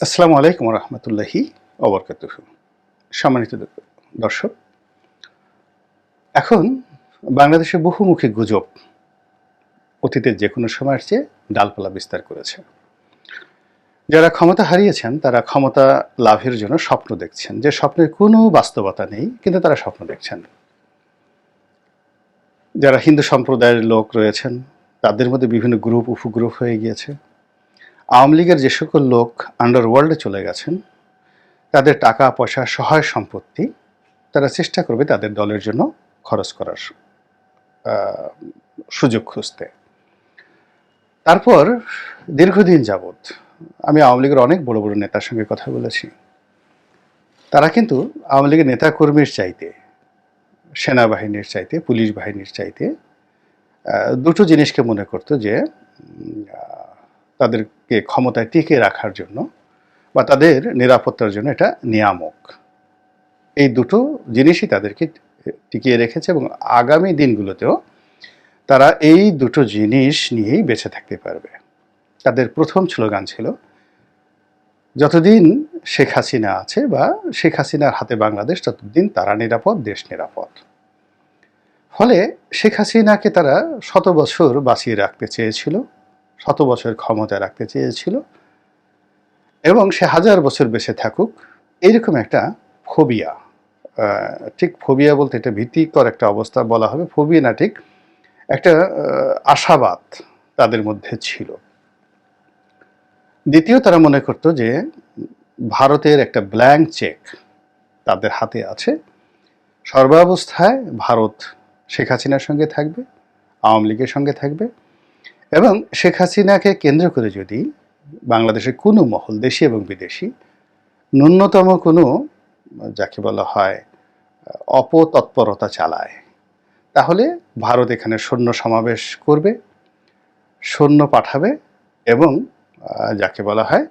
আসসালামু আলাইকুম রহমতুল্লাহি অবরকাতুহ। সম্মানিত দর্শক, এখন বাংলাদেশে বহুমুখী গুজব অতীতের যে কোনো সময়ের চেয়ে ডালপালা বিস্তার করেছে। যারা ক্ষমতা হারিয়েছেন, তারা ক্ষমতা লাভের জন্য স্বপ্ন দেখছেন। যে স্বপ্নের কোনো বাস্তবতা নেই, কিন্তু তারা স্বপ্ন দেখছেন। যারা হিন্দু সম্প্রদায়ের লোক রয়েছেন, তাদের মধ্যে বিভিন্ন গ্রুপ, উপগ্রুপ হয়ে গিয়েছে। আওয়ামী লীগের যে সকল লোক আন্ডারওয়ার্ল্ডে চলে গেছেন, তাদের টাকা, পয়সা, সহায় সম্পত্তি তারা চেষ্টা করবে তাদের দলের জন্য খরচ করার সুযোগ খুঁজতে। তারপর দীর্ঘদিন যাবৎ আমি আওয়ামী লীগের অনেক বড় বড় নেতার সঙ্গে কথা বলেছি। তারা কিন্তু আওয়ামী লীগের নেতা কর্মীর চাইতে, সেনাবাহিনীর চাইতে, পুলিশ বাহিনীর চাইতে দুটো জিনিসকে মনে করতো যে তাদেরকে ক্ষমতায় টিকে রাখার জন্য বা তাদের নিরাপত্তার জন্য এটা নিয়ামক। এই দুটো জিনিসই তাদেরকে টিকিয়ে রেখেছে এবং আগামী দিনগুলোতেও তারা এই দুটো জিনিস নিয়েই বেঁচে থাকতে পারবে। তাদের প্রথম স্লোগান ছিল, যতদিন শেখ হাসিনা আছে বা শেখ হাসিনার হাতে বাংলাদেশ, ততদিন তারা নিরাপদ, দেশ নিরাপদ। ফলে শেখ হাসিনাকে তারা শত বছর বাঁচিয়ে রাখতে চেয়েছিল। শত বছর ক্ষমতা রাখতে চেয়েছিল এবং সে হাজার বছর বেঁচে থাকুক, এইরকম একটা ফোবিয়া। ঠিক ফোবিয়া বলতে এটা ভীতিকর একটা অবস্থা বলা হবে। ফোবিয়া না, ঠিক একটা আশাবাদ তাদের মধ্যে ছিল। দ্বিতীয়, তারা মনে করতো যে ভারতের একটা ব্ল্যাঙ্ক চেক তাদের হাতে আছে। সর্বাবস্থায় ভারত শেখ হাসিনার সঙ্গে থাকবে, আওয়ামী লীগের সঙ্গে থাকবে। এবং শেখ হাসিনাকে কেন্দ্র করে যদি বাংলাদেশের কোনো মহল, দেশি এবং বিদেশি, ন্যূনতম কোনো, যাকে বলা হয়, অপতৎপরতা চালায়, তাহলে ভারত এখানে সৈন্য সমাবেশ করবে, সৈন্য পাঠাবে এবং, যাকে বলা হয়,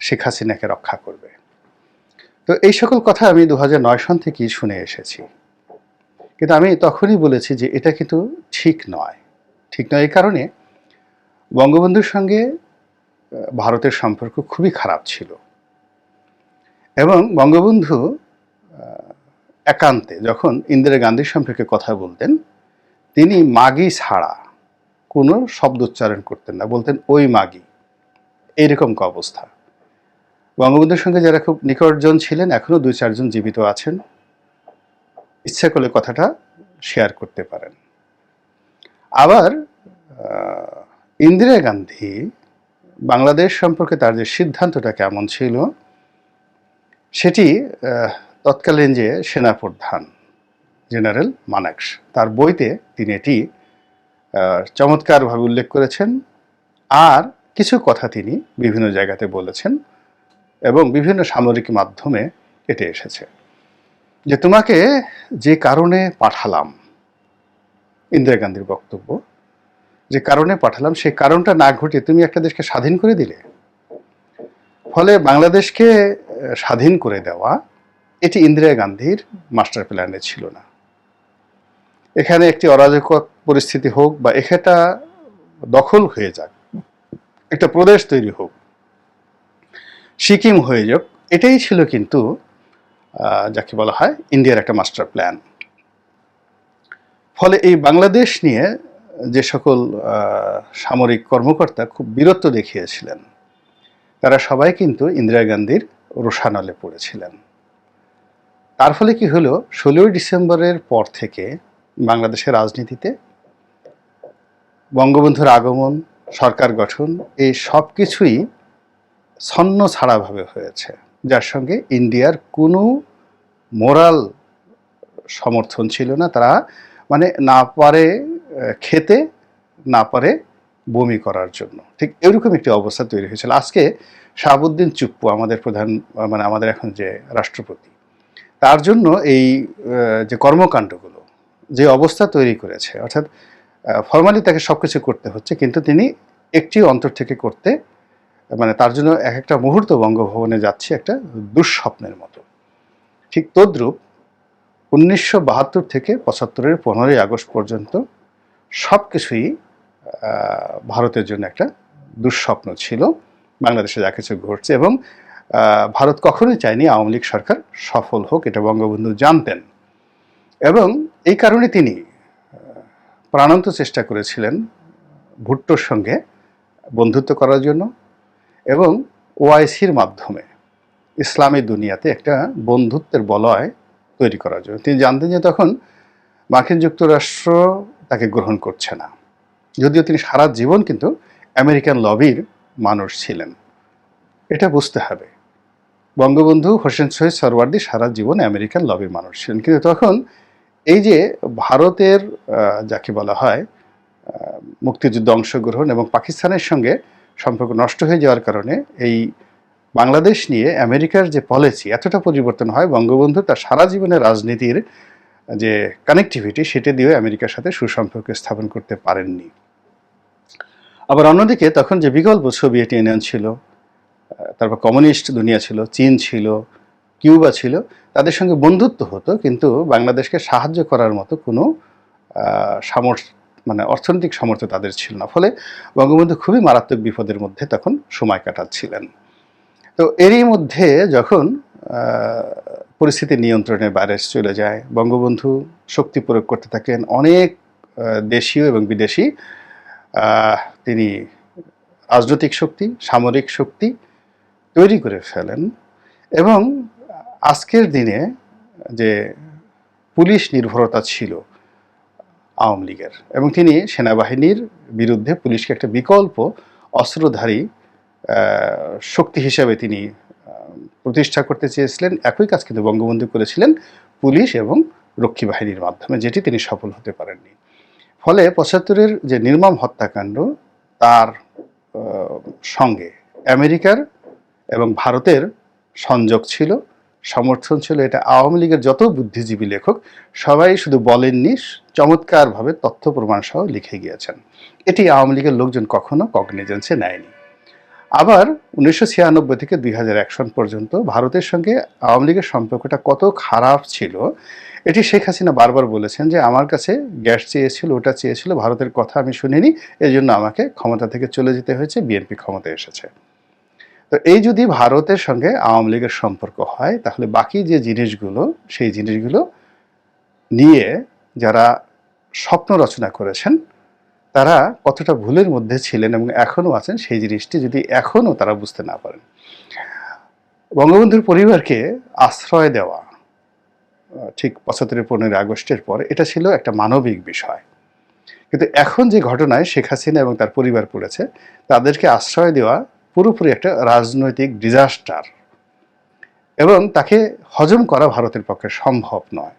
শেখ হাসিনাকে রক্ষা করবে। তো এই সকল কথা আমি দু হাজার নয় সন থেকেই শুনে এসেছি। কিন্তু আমি তখনই বলেছি যে এটা কিন্তু ঠিক নয়। ঠিক নয় এই কারণে বঙ্গবন্ধুর সঙ্গে ভারতের সম্পর্ক খুবই খারাপ ছিল। এবং বঙ্গবন্ধু একান্তে যখন ইন্দিরা গান্ধীর সম্পর্কে কথা বলতেন, তিনি মাগি ছাড়া কোনো শব্দ উচ্চারণ করতেন না, বলতেন, ওই মাগি। এইরকম অবস্থা। বঙ্গবন্ধুর সঙ্গে যারা খুব নিকটজন ছিলেন এখনও দুই চারজন জীবিত আছেন, ইচ্ছা করলে কথাটা শেয়ার করতে পারেন। আবার ইন্দিরা গান্ধী, বাংলাদেশ সম্পর্কে তার যে সিদ্ধান্তটা কেমন ছিল, সেটি তৎকালীন যে সেনাপ্রধান জেনারেল মানাক্স, তার বইতে তিনি এটি চমৎকারভাবে উল্লেখ করেছেন। আর কিছু কথা তিনি বিভিন্ন জায়গাতে বলেছেন এবং বিভিন্ন সামরিক মাধ্যমে এটি এসেছে। যে তোমাকে যে কারণে পাঠালাম ইন্দিরা গান্ধীর বক্তব্য যে কারণে পাঠালাম, সেই কারণটা না ঘটিয়ে তুমি একটা দেশকে স্বাধীন করে দিলে। ফলে বাংলাদেশকে স্বাধীন করে দেওয়া, এটি ইন্দিরা গান্ধীর মাস্টার প্ল্যানে ছিল না। এখানে একটি অরাজক পরিস্থিতি হোক বা এখানটা দখল হয়ে যাক, একটা প্রদেশ তৈরি হোক, সিকিম হয়ে যাক, এটাই ছিল কিন্তু যাকে বলা হয় ইন্ডিয়ার একটা মাস্টার প্ল্যান। ফলে এই বাংলাদেশ নিয়ে যে সকল সামরিক কর্মকর্তা খুব বীরত্ব দেখিয়েছিলেন। তারা সবাই কিন্তু ইন্দিরা গান্ধীর রোষানলে পড়েছিলেন। তার ফলে কি হলো? ষোলোই ডিসেম্বরের পর থেকে বাংলাদেশের রাজনীতিতে বঙ্গবন্ধুর আগমন, সরকার গঠন, এই সব কিছুই ছন্ন ছাড়াভাবে হয়েছে। যার সঙ্গে ইন্ডিয়ার কোনো মোরাল সমর্থন ছিল না। তারা মানে না পারে খেতে না পারে বমি করার জন্য। ঠিক এরকম একটি অবস্থা তৈরি হয়েছিল। আজকে শাহাবুদ্দিন চুপ্পু আমাদের প্রধান মানে আমাদের এখন যে রাষ্ট্রপতি, তার জন্য এই যে কর্মকাণ্ডগুলো, যে অবস্থা তৈরি করেছে, অর্থাৎ ফর্মালি তাকে সব কিছু করতে হচ্ছে, কিন্তু তিনি একটি অন্তর থেকে করতে মানে তার জন্য এক একটা মুহূর্ত বঙ্গভবনে যাচ্ছে একটা দুঃস্বপ্নের মতো। ঠিক তদ্রূপ উনিশশো বাহাত্তর থেকে পঁচাত্তরের পনেরোই আগস্ট পর্যন্ত সব কিছুই ভারতের জন্য একটা দুঃস্বপ্ন ছিল। বাংলাদেশে যা কিছু ঘটছে এবং ভারত কখনোই চায়নি আওয়ামী লীগ সরকার সফল হোক, এটা বঙ্গবন্ধু জানতেন। এবং এই কারণে তিনি প্রাণান্ত চেষ্টা করেছিলেন ভুট্টোর সঙ্গে বন্ধুত্ব করার জন্য এবং ওআইসির মাধ্যমে ইসলামী দুনিয়াতে একটা বন্ধুত্বের বলয় তৈরি করার জন্য। তিনি জানতেন যে তখন মার্কিন যুক্তরাষ্ট্র তাকে গ্রহণ করছে না। যদিও তিনি সারা জীবন কিন্তু আমেরিকান লবির মানুষ ছিলেন। এটা বুঝতে হবে। বঙ্গবন্ধু হোসেন শহীদ সরওয়ার্দি সারা জীবন আমেরিকান লবির মানুষ ছিলেন। কিন্তু তখন এই যে ভারতের যাকে বলা হয় মুক্তিযুদ্ধ অংশগ্রহণ এবং পাকিস্তানের সঙ্গে সম্পর্ক নষ্ট হয়ে যাওয়ার কারণে এই বাংলাদেশ নিয়ে আমেরিকার যে পলিসি এতটা পরিবর্তন হয়, বঙ্গবন্ধু তার সারা জীবনের রাজনীতির যে কানেক্টিভিটি সেটা দিয়ে আমেরিকার সাথে সুসম্পর্ক স্থাপন করতে পারেননি। আবার অন্যদিকে তখন যে বিকল্প সোভিয়েত ইউনিয়ন ছিল তারপর কমিউনিস্ট দুনিয়া ছিল, চীন ছিল, কিউবা ছিল, তাদের সঙ্গে বন্ধুত্ব হতো, কিন্তু বাংলাদেশকে সাহায্য করার মতো কোনো সামর্থ্য মানে অর্থনৈতিক সামর্থ্য তাদের ছিল না। ফলে বঙ্গবন্ধু খুবই মারাত্মক বিপদের মধ্যে তখন সময় কাটাচ্ছিলেন। তো এরই মধ্যে যখন পরিস্থিতি নিয়ন্ত্রণের বাইরে চলে যায়। বঙ্গবন্ধু শক্তি প্রয়োগ করতে থাকেন অনেক দেশীয় এবং বিদেশি তিনি রাজনৈতিক শক্তি, সামরিক শক্তি তৈরি করে ফেলেন এবং আজকের দিনে যে পুলিশ নির্ভরতা ছিল আওয়ামী লীগের এবং তিনি সেনাবাহিনীর বিরুদ্ধে পুলিশকে একটা বিকল্প, অস্ত্রধারী শক্তি হিসাবে তিনি প্রতিষ্ঠা করতে চেয়েছিলেন, একই কাজ কিন্তু বঙ্গবন্ধু করেছিলেন পুলিশ এবং রক্ষী বাহিনীর মাধ্যমে, যেটি তিনি সফল হতে পারেননি। ফলে পঁচাত্তরের যে নির্মম হত্যাকাণ্ড, তার সঙ্গে আমেরিকার এবং ভারতের সংযোগ ছিল, সমর্থন ছিল। এটা আওয়ামী লীগের যত বুদ্ধিজীবী লেখক, সবাই শুধু বলেননি, চমৎকারভাবে তথ্য প্রমাণ সহ লিখে গিয়েছেন। এটি আওয়ামী লীগের লোকজন কখনো কগনিজেন্সে নেয়নি। আবার উনিশশো ছিয়ানব্বই থেকে দুই হাজার এক সন পর্যন্ত ভারতের সঙ্গে আওয়ামী লীগের সম্পর্কটা কত খারাপ ছিল, এটি শেখ হাসিনা বারবার বলেছেন যে আমার কাছে গ্যাস চেয়েছিল, ওটা চেয়েছিল, ভারতের কথা আমি শুনিনি এই জন্য আমাকে ক্ষমতা থেকে চলে যেতে হয়েছে, বিএনপি ক্ষমতায় এসেছে। তো এই যদি ভারতের সঙ্গে আওয়ামী লীগের সম্পর্ক হয়, তাহলে বাকি যে জিনিসগুলো, সেই জিনিসগুলো নিয়ে যারা স্বপ্ন রচনা করেছেন তারা কতটা ভুলের মধ্যে ছিলেন এবং এখনও আছেন, সেই জিনিসটি যদি এখনও তারা বুঝতে না পারেন। বঙ্গবন্ধুর পরিবারকে আশ্রয় দেওয়া ঠিক পঁচাত্তরের পনেরোই আগস্টের পর এটা ছিল একটা মানবিক বিষয়। কিন্তু এখন যে ঘটনায় শেখ হাসিনা এবং তার পরিবার পড়েছে, তাদেরকে আশ্রয় দেওয়া পুরোপুরি একটা রাজনৈতিক ডিজাস্টার এবং তাকে হজম করা ভারতের পক্ষে সম্ভব নয়।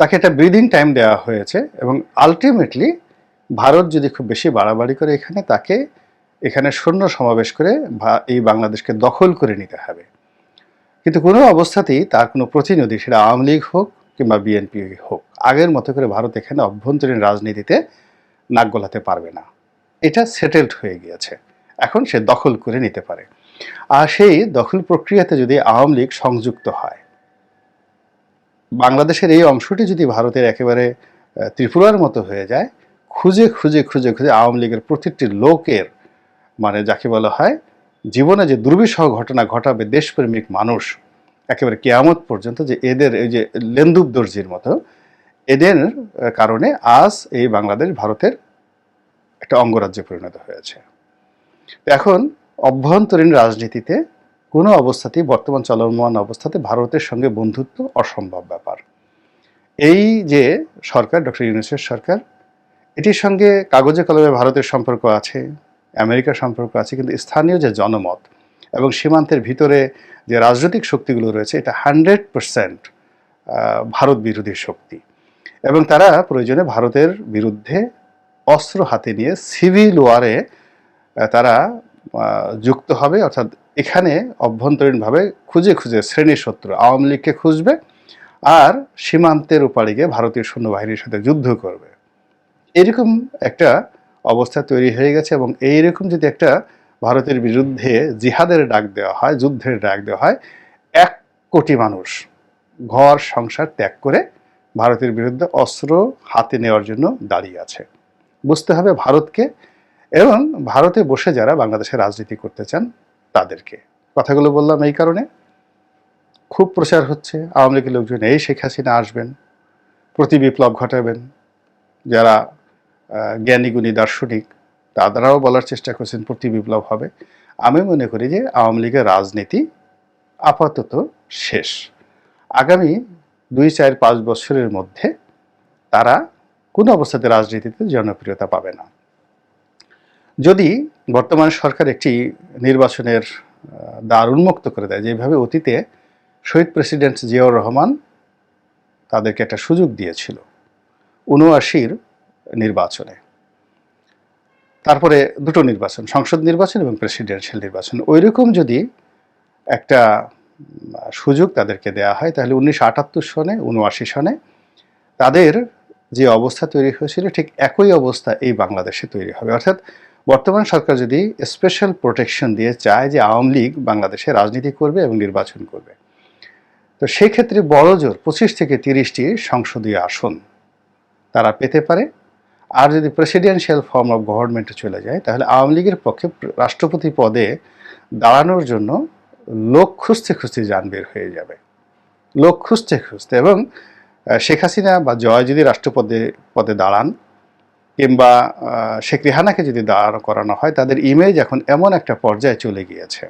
তাকে একটা ব্রিদিং টাইম দেওয়া হয়েছে এবং আলটিমেটলি ভারত যদি খুব বেশি বাড়াবাড়ি করে এখানে, তাকে এখানে সৈন্য সমাবেশ করে এই বাংলাদেশকে দখল করে নিতে হবে। কিন্তু কোনো অবস্থাতেই তার কোনো প্রতিনিধি, সেটা আওয়ামী লীগ হোক কিংবা বিএনপি হোক, আগের মতো করে ভারত এখানে অভ্যন্তরীণ রাজনীতিতে নাক গলাতে পারবে না। এটা সেটেলড হয়ে গিয়েছে। এখন সে দখল করে নিতে পারে। আর সেই দখল প্রক্রিয়াতে যদি আওয়ামী লীগ সংযুক্ত হয় বাংলাদেশের এই অংশটি যদি ভারতের একেবারে ত্রিপুরার মতো হয়ে যায়, খুঁজে খুঁজে খুঁজে খুঁজে আওয়ামী লীগের প্রতিটি লোকের মানে যাকে বলা হয়, জীবনে যে দুর্বিষহ ঘটনা ঘটাবে দেশপ্রেমিক মানুষ, একেবারে কেয়ামত পর্যন্ত যে এদের এই যে লেন্দুব দর্জির মতো, এদের কারণে আজ এই বাংলাদেশ ভারতের একটা অঙ্গরাজ্যে পরিণত হয়েছে। এখন অভ্যন্তরীণ রাজনীতিতে কোনো অবস্থাতেই বর্তমান চলমান অবস্থাতে ভারতের সঙ্গে বন্ধুত্ব অসম্ভব ব্যাপার। এই যে সরকার, ডক্টর ইউনুসের সরকার, এটির সঙ্গে কাগজে কলমে ভারতের সম্পর্ক আছে, আমেরিকার সম্পর্ক আছে, কিন্তু স্থানীয় যে জনমত এবং সীমান্তের ভিতরে যে রাজনৈতিক শক্তিগুলো রয়েছে, এটা হান্ড্রেড পারসেন্ট ভারত বিরোধী শক্তি। এবং তারা প্রয়োজনে ভারতের বিরুদ্ধে অস্ত্র হাতে নিয়ে সিভিল ওয়ারে তারা যুক্ত হবে, অর্থাৎ এখানে অভ্যন্তরীণভাবে খুঁজে খুঁজে শ্রেণি শত্রু আওয়ামী লীগকে খুঁজবে আর সীমান্তের উপারে গিয়ে ভারতীয় সৈন্যবাহিনীর সাথে যুদ্ধ করবে। এরকম একটা অবস্থা তৈরি হয়ে গেছে এবং এইরকম যদি একটা ভারতের বিরুদ্ধে জিহাদের ডাক দেওয়া হয়, যুদ্ধের ডাক দেওয়া হয়, এক কোটি মানুষ ঘর, সংসার ত্যাগ করে ভারতের বিরুদ্ধে অস্ত্র হাতে নেওয়ার জন্য দাঁড়িয়ে আছে। বুঝতে হবে ভারতকে এবং ভারতে বসে যারা বাংলাদেশে রাজনীতি করতে চান তাদেরকে। কথাগুলো বললাম এই কারণে। খুব প্রচার হচ্ছে। আওয়ামী লীগের লোকজন এই শেখ হাসিনা আসবেন প্রতি বিপ্লব ঘটাবেন। যারা আহ, জ্ঞানী গুণী দার্শনিক তারাও বলার চেষ্টা করছেন প্রতি বিপ্লব হবে। আমি মনে করি যে আওয়ামী লীগের রাজনীতি আপাতত শেষ। আগামী দুই চার পাঁচ বছরের মধ্যে তারা কোনো অবস্থাতে রাজনীতিতে জনপ্রিয়তা পাবে না। যদি বর্তমান সরকার একটি নির্বাচনের দ্বার উন্মুক্ত করে দেয়, যেভাবে অতীতে শহীদ প্রেসিডেন্ট জিয়াউর রহমান তাদেরকে একটা সুযোগ দিয়েছিল উনআশির নির্বাচনে। তারপরে দুটো নির্বাচন, সংসদ নির্বাচন এবং প্রেসিডেন্সিয়াল নির্বাচন। ওইরকম যদি একটা সুযোগ তাদেরকে দেয়া হয়, তাহলে উনিশশো আটাত্তর সনে উনআশি সনে তাদের যে অবস্থা তৈরি হয়েছিল, ঠিক একই অবস্থা এই বাংলাদেশে তৈরি হবে। অর্থাৎ বর্তমান সরকার যদি স্পেশাল প্রোটেকশন দিয়ে চায় যে আওয়ামী লীগ বাংলাদেশে রাজনীতি করবে এবং নির্বাচন করবে, তো সেক্ষেত্রে বড় জোর পঁচিশ থেকে তিরিশটি সংসদীয় আসন তারা পেতে পারে। আর যদি প্রেসিডেন্সিয়াল ফর্ম অফ গভর্নমেন্টে চলে যায়, তাহলে আওয়ামী লীগের পক্ষে রাষ্ট্রপতি পদে দাঁড়ানোর জন্য লোক খুঁজতে খুঁজতে যান বের হয়ে যাবে। লোক খুঁজতে খুঁজতে এবং শেখ হাসিনা বা জয় যদি রাষ্ট্রপদে, পদে দাঁড়ান কিংবা শেখ রেহানাকে যদি দাঁড়ানো করানো হয়, তাদের ইমেজ এখন এমন একটা পর্যায়ে চলে গিয়েছে।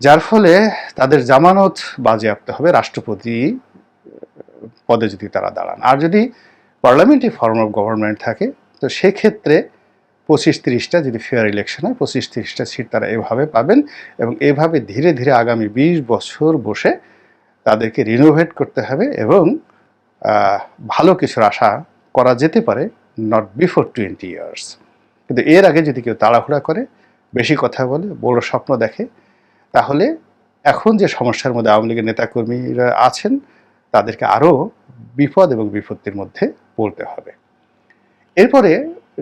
যার ফলে তাদের জামানত বাজেয়াপ্ত হবে, রাষ্ট্রপতি পদে যদি তারা দাঁড়ান। আর যদি পার্লামেন্টারি ফর্ম অফ গভর্নমেন্ট থাকে, তো সেক্ষেত্রে পঁচিশ তিরিশটা যদি ফেয়ার ইলেকশন হয়, পঁচিশ তিরিশটা সিট তারা এভাবে পাবেন এবং এভাবে ধীরে ধীরে আগামী বিশ বছর বসে তাদেরকে রিনোভেট করতে হবে এবং ভালো কিছুর আশা করা যেতে পারে নট বিফোর টোয়েন্টি ইয়ার্স কিন্তু এর আগে যদি কেউ তাড়াহুড়া করে, বেশি কথা বলে, বড় স্বপ্ন দেখে, তাহলে এখন যে সমস্যার মধ্যে আওয়ামী লীগের নেতাকর্মীরা আছেন, তাদেরকে আরও বিপদ এবং বিপত্তির মধ্যে পড়তে হবে। এরপরে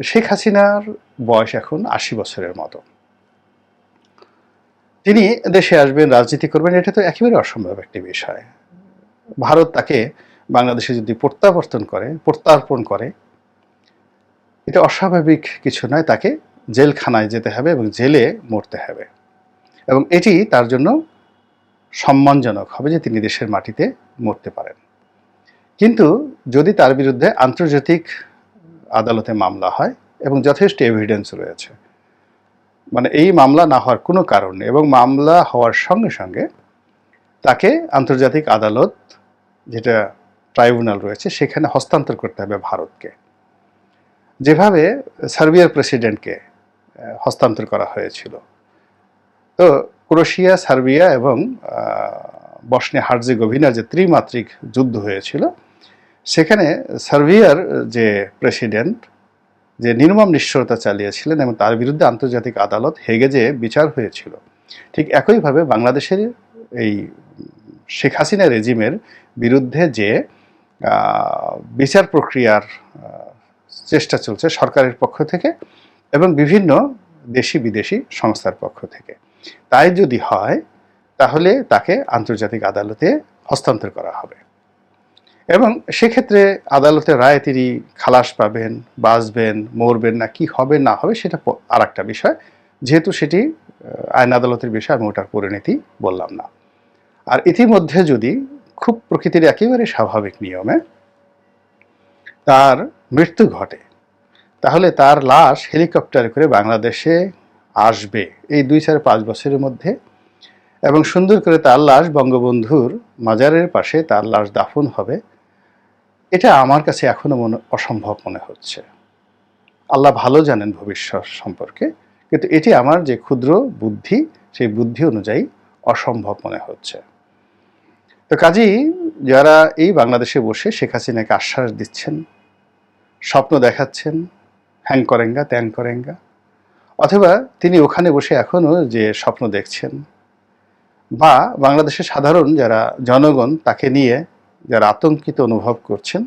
শেখ হাসিনার বয়স এখন আশি বছরের মতো। তিনি দেশে আসবেন, রাজনীতি করবেন, এটা তো একেবারে অসম্ভব একটি বিষয়। ভারত তাকে বাংলাদেশে যদি প্রত্যাবর্তন করে, প্রত্যার্পণ করে এটা অস্বাভাবিক কিছু নয়, তাকে জেলখানায় যেতে হবে এবং জেলে মরতে হবে। এবং এটি তার জন্য সম্মানজনক হবে যে তিনি দেশের মাটিতে মরতে পারেন। কিন্তু যদি তার বিরুদ্ধে আন্তর্জাতিক আদালতে মামলা হয় এবং যথেষ্ট এভিডেন্স রয়েছে মানে এই মামলা না হওয়ার কোনো কারণ নেই এবং মামলা হওয়ার সঙ্গে সঙ্গে তাকে আন্তর্জাতিক আদালত যেটা ট্রাইব্যুনাল রয়েছে সেখানে হস্তান্তর করতে হবে ভারতকে। যেভাবে সার্বিয়ার প্রেসিডেন্টকে হস্তান্তর করা হয়েছিল। তো ক্রোশিয়া, সার্বিয়া এবং বসনিয়া হার্জেগোভিনার যে ত্রিমাত্রিক যুদ্ধ হয়েছিল, সেখানে সার্বিয়ার যে প্রেসিডেন্ট, যে নির্মম নিষ্ঠুরতা চালিয়েছিলেন এবং তার বিরুদ্ধে আন্তর্জাতিক আদালত হেগে যে বিচার হয়েছিল। ঠিক একইভাবে বাংলাদেশের এই শেখ হাসিনা রেজিমের বিরুদ্ধে যে বিচার প্রক্রিয়ার চেষ্টা চলছে সরকারের পক্ষ থেকে এবং বিভিন্ন দেশি বিদেশি সংস্থার পক্ষ থেকে। তাই যদি হয়, তাহলে তাকে আন্তর্জাতিক আদালতে হস্তান্তর করা হবে। এবং সেক্ষেত্রে আদালতের রায় তিনি খালাস পাবেন, বাঁচবেন, মরবেন না, কি হবে, না হবে সেটা আর একটা বিষয়। যেহেতু সেটি আইন আদালতের বিষয়, আমি ওটার পরিণতি বললাম না। আর ইতিমধ্যে যদি খুব প্রকৃতির একেবারে স্বাভাবিক নিয়মে তার মৃত্যু ঘটে। তাহলে তার লাশ হেলিকপ্টারে করে বাংলাদেশে আসবে এই দুই চার পাঁচ বছরের মধ্যে এবং সুন্দর করে তার লাশ বঙ্গবন্ধুর মাজারের পাশে তার লাশ দাফন হবে। এটা আমার কাছে এখনও মনে, অসম্ভব মনে হচ্ছে। আল্লাহ ভালো জানেন ভবিষ্যৎ সম্পর্কে, কিন্তু এটি আমার যে ক্ষুদ্র বুদ্ধি, সেই বুদ্ধি অনুযায়ী অসম্ভব মনে হচ্ছে। তো কাজেই যারা এই বাংলাদেশে বসে শেখ হাসিনাকে আশ্বাস দিচ্ছেন স্বপ্ন দেখাচ্ছেন, হ্যাং করেঙ্গা, ত্যাং করেঙ্গা। অথবা তিনি ওখানে বসে এখনও যে স্বপ্ন দেখছেন। বা বাংলাদেশের সাধারণ যারা জনগণ তাকে নিয়ে যারা আতঙ্কিত অনুভব করছেন,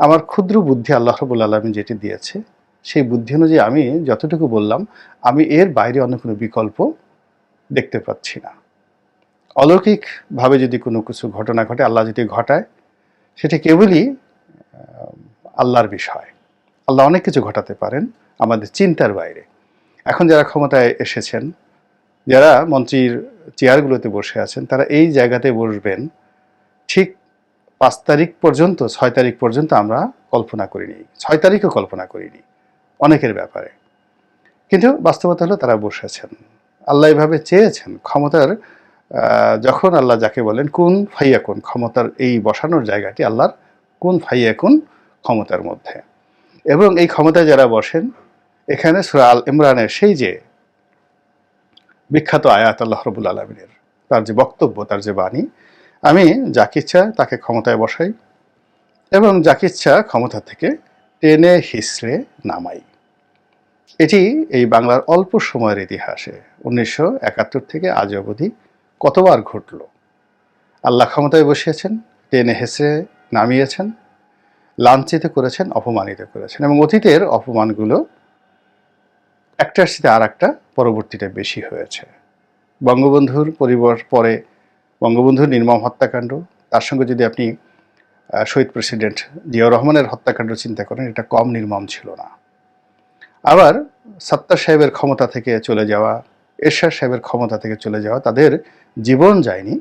আমার ক্ষুদ্র বুদ্ধি আল্লাহ রবুল আলমী যেটি দিয়েছে, সেই বুদ্ধি অনুযায়ী আমি যতটুকু বললাম, আমি এর বাইরে অন্য কোনো বিকল্প দেখতে পাচ্ছি না। অলৌকিকভাবে যদি কোনো কিছু ঘটনা ঘটে, আল্লাহ যদি ঘটায়, সেটা কেবলই আল্লাহর বিষয়। আল্লাহ অনেক কিছু ঘটাতে পারেন আমাদের চিন্তার বাইরে। এখন যারা ক্ষমতায় এসেছেন, যারা মন্ত্রীর চেয়ারগুলোতে বসে আছেন, তারা এই জায়গাতে বসবেন, ঠিক পাঁচ তারিখ পর্যন্ত, ছয় তারিখ পর্যন্ত আমরা কল্পনা করিনি। ছয় তারিখও কল্পনা করিনি, অনেকের ব্যাপারে। কিন্তু বাস্তবতা হলো তারা বসেছেন আল্লাহ এভাবে চেয়েছেন, ক্ষমতার যখন আল্লাহ যাকে বলেন, কোন ফাইয়া কোন ক্ষমতার এই বসানোর জায়গাটি আল্লাহর, কোন ফাইয়া কোন ক্ষমতার মধ্যে। এবং এই ক্ষমতায় যারা বসেন, এখানে সুরা আল ইমরানের সেই যে বিখ্যাত আয়াত আল্লাহ রবুল আলমিনের, তার যে বক্তব্য, তার যে বাণী, আমি যাকে ইচ্ছা তাকে ক্ষমতায় বসাই এবং যাকে ইচ্ছা ক্ষমতা থেকে টেনে হিসড়ে নামাই। এটি এই বাংলার অল্প সময়ের ইতিহাসে উনিশশো একাত্তর থেকে আজ অবধি কতবার ঘটল? আল্লাহ ক্ষমতায় বসিয়েছেন, টেনে হেসড়ে নামিয়েছেন লাঞ্ছিত করেছেন, অপমানিত করেছেন এবং অতীতের অপমানগুলো একটার সাথে আর একটা পরবর্তীতে বেশি হয়েছে। বঙ্গবন্ধুর পরিবার পরে বঙ্গবন্ধুর নির্মম হত্যাকাণ্ড, তার সঙ্গে যদি আপনি শহীদ প্রেসিডেন্ট জিয়াউর রহমানের হত্যাকাণ্ড চিন্তা করেন, এটা কম নির্মম ছিল না। আবার সত্তার সাহেবের ক্ষমতা থেকে চলে যাওয়া, এরশাদ সাহেবের ক্ষমতা থেকে চলে যাওয়া, তাদের জীবন যায়নি,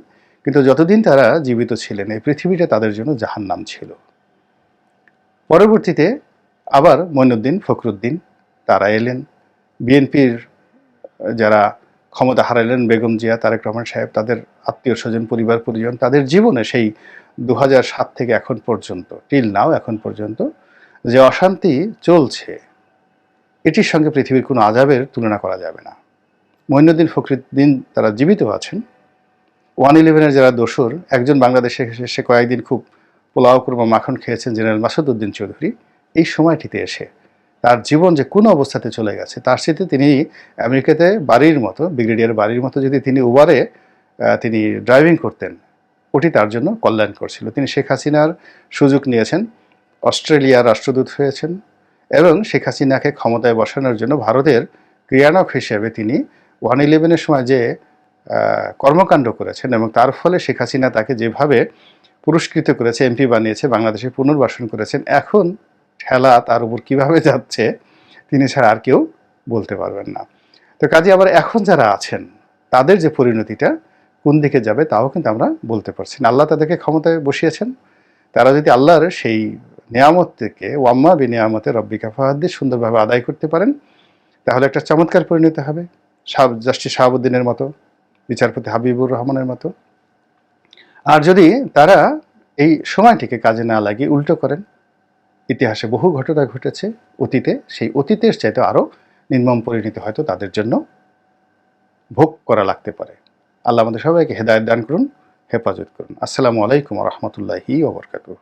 কিন্তু যতদিন তারা জীবিত ছিলেন, এই পৃথিবীটা তাদের জন্য জাহান্নাম ছিল। পরবর্তীতে আবার মইনুদ্দিন ফখরুদ্দিন তারা এলেন। বিএনপির যারা ক্ষমতা হারালেন, বেগম জিয়া, তারেক রহমান সাহেব, তাদের আত্মীয় স্বজন, পরিবার, পরিজন, তাদের জীবনে সেই দু সাত থেকে এখন পর্যন্ত টিল নাও এখন পর্যন্ত যে অশান্তি চলছে, এটির সঙ্গে পৃথিবীর কোনো আজাবের তুলনা করা যাবে না। মঈনুদ্দিন ফখরুদ্দিন তারা জীবিত আছেন। ওয়ান ইলেভেনের যারা দোসর, একজন বাংলাদেশে এসে কয়েকদিন খুব পোলাও কুরমা, মাখন খেয়েছেন জেনারেল মাসুদউদ্দিন চৌধুরী, এই সময়টিতে এসে তার জীবন যে কোন অবস্থাতে চলে গেছে, তার সাথে তিনি আমেরিকাতে বাড়ির মতো, ব্রিগেডিয়ার বাড়ির মতো যদি তিনি উবারে তিনি ড্রাইভিং করতেন, ওটি তার জন্য কল্যাণ করছিল। তিনি শেখ হাসিনার সুযোগ নিয়েছেন, অস্ট্রেলিয়ার রাষ্ট্রদূত হয়েছেন এবং শেখ হাসিনাকে ক্ষমতায় বসানোর জন্য ভারতের ক্রিয়ানক হিসেবে তিনি ওয়ান ইলেভেনের সময় যে কর্মকাণ্ড করেছেন এবং তার ফলে শেখ হাসিনা তাকে যেভাবে পুরস্কৃত করেছে এমপি বানিয়েছে, বাংলাদেশে পুনর্বাসন করেছেন। এখন ঠেলা তার উপর কীভাবে যাচ্ছে, তিনি ছাড়া আর কেউ বলতে পারবেন না। তো কাজে, আবার এখন যারা আছেন, তাদের যে পরিণতিটা কোন দিকে যাবে তাও কিন্তু আমরা বলতে পারছি না। আল্লাহ তাদেরকে ক্ষমতায় বসিয়েছেন। তারা যদি আল্লাহর সেই নিয়ামত থেকে ওয়াম্মা বি নিয়ামতে রব্বিকা ফাহাদ্দি সুন্দরভাবে আদায় করতে পারেন, তাহলে একটা চমৎকার পরিণতি হবে। শাহ, জাস্টিস শাহাবুদ্দিনের মতো, বিচারপতি হাবিবুর রহমানের মতো। আর যদি তারা এই সময়টিকে কাজে না লাগিয়ে উল্টো করেন, ইতিহাসে বহু ঘটনা ঘটেছে অতীতে, সেই অতীতের চাইতে আরও নির্মম পরিণত হয়তো তাদের জন্য ভোগ করা লাগতে পারে। আল্লাহ আমাদের সবাইকে হেদায়ত দান করুন, হেফাজত করুন। আসসালামু আলাইকুম রহমতুল্লাহি ওবরকাতুহ